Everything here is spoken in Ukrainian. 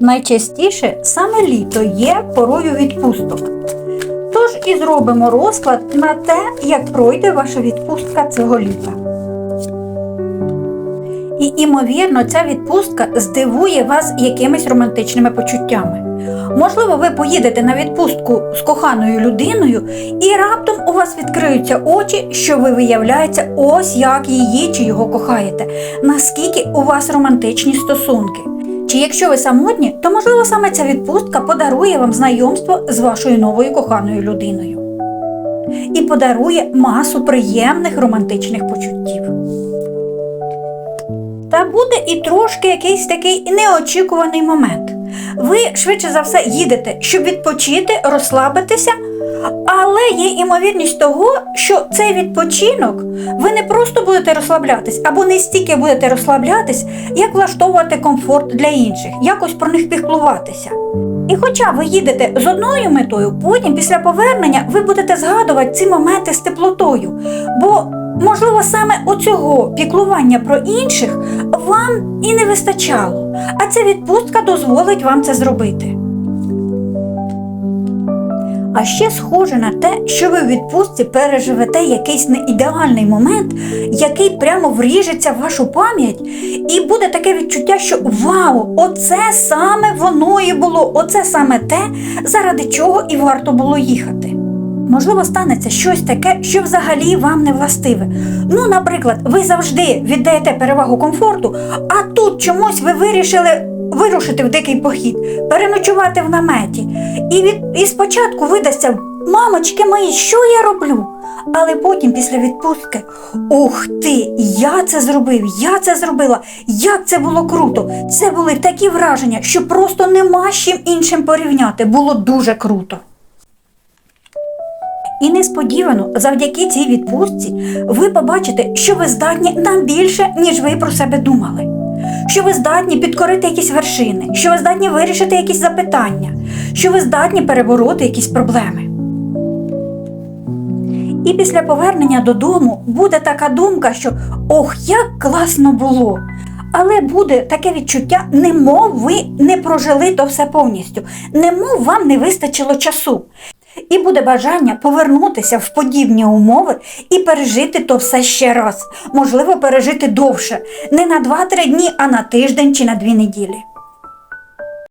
Найчастіше саме літо є порою відпусток. Тож і зробимо розклад на те, як пройде ваша відпустка цього літа. І, імовірно, ця відпустка здивує вас якимись романтичними почуттями. Можливо, ви поїдете на відпустку з коханою людиною, і раптом у вас відкриються очі, що ви виявляється, ось як її чи його кохаєте, наскільки у вас романтичні стосунки. Чи якщо ви самотні, то можливо саме ця відпустка подарує вам знайомство з вашою новою коханою людиною і подарує масу приємних романтичних почуттів. Та буде і трошки якийсь такий неочікуваний момент. Ви швидше за все їдете, щоб відпочити, розслабитися, але є імовірність того, що цей відпочинок ви не просто будете розслаблятись, або не стільки будете розслаблятись, як влаштовувати комфорт для інших, якось про них піклуватися. І хоча ви їдете з одною метою, потім після повернення ви будете згадувати ці моменти з теплотою. Бо, можливо, саме оцього піклування про інших вам і не вистачало, а ця відпустка дозволить вам це зробити. А ще схоже на те, що ви в відпустці переживете якийсь неідеальний момент, який прямо вріжеться в вашу пам'ять, і буде таке відчуття, що вау, оце саме воно і було, оце саме те, заради чого і варто було їхати. Можливо, станеться щось таке, що взагалі вам не властиве. Ну, наприклад, ви завжди віддаєте перевагу комфорту, а тут чомусь ви вирішили вирушити в дикий похід, переночувати в наметі. І, від, і спочатку видасться, мамочки мої, що я роблю? Але потім, після відпустки, ух ти, я це зробив, я це зробила, як це було круто. Це були такі враження, що просто нема з чим іншим порівняти. Було дуже круто. І несподівано, завдяки цій відпустці, ви побачите, що ви здатні на більше, ніж ви про себе думали. Що ви здатні підкорити якісь вершини, що ви здатні вирішити якісь запитання, що ви здатні перебороти якісь проблеми. І після повернення додому буде така думка, що ох, як класно було. Але буде таке відчуття, немов ви не прожили то все повністю, немов вам не вистачило часу. І буде бажання повернутися в подібні умови і пережити то все ще раз, можливо, пережити довше, не на 2-3 дні, а на тиждень чи на 2 неділі.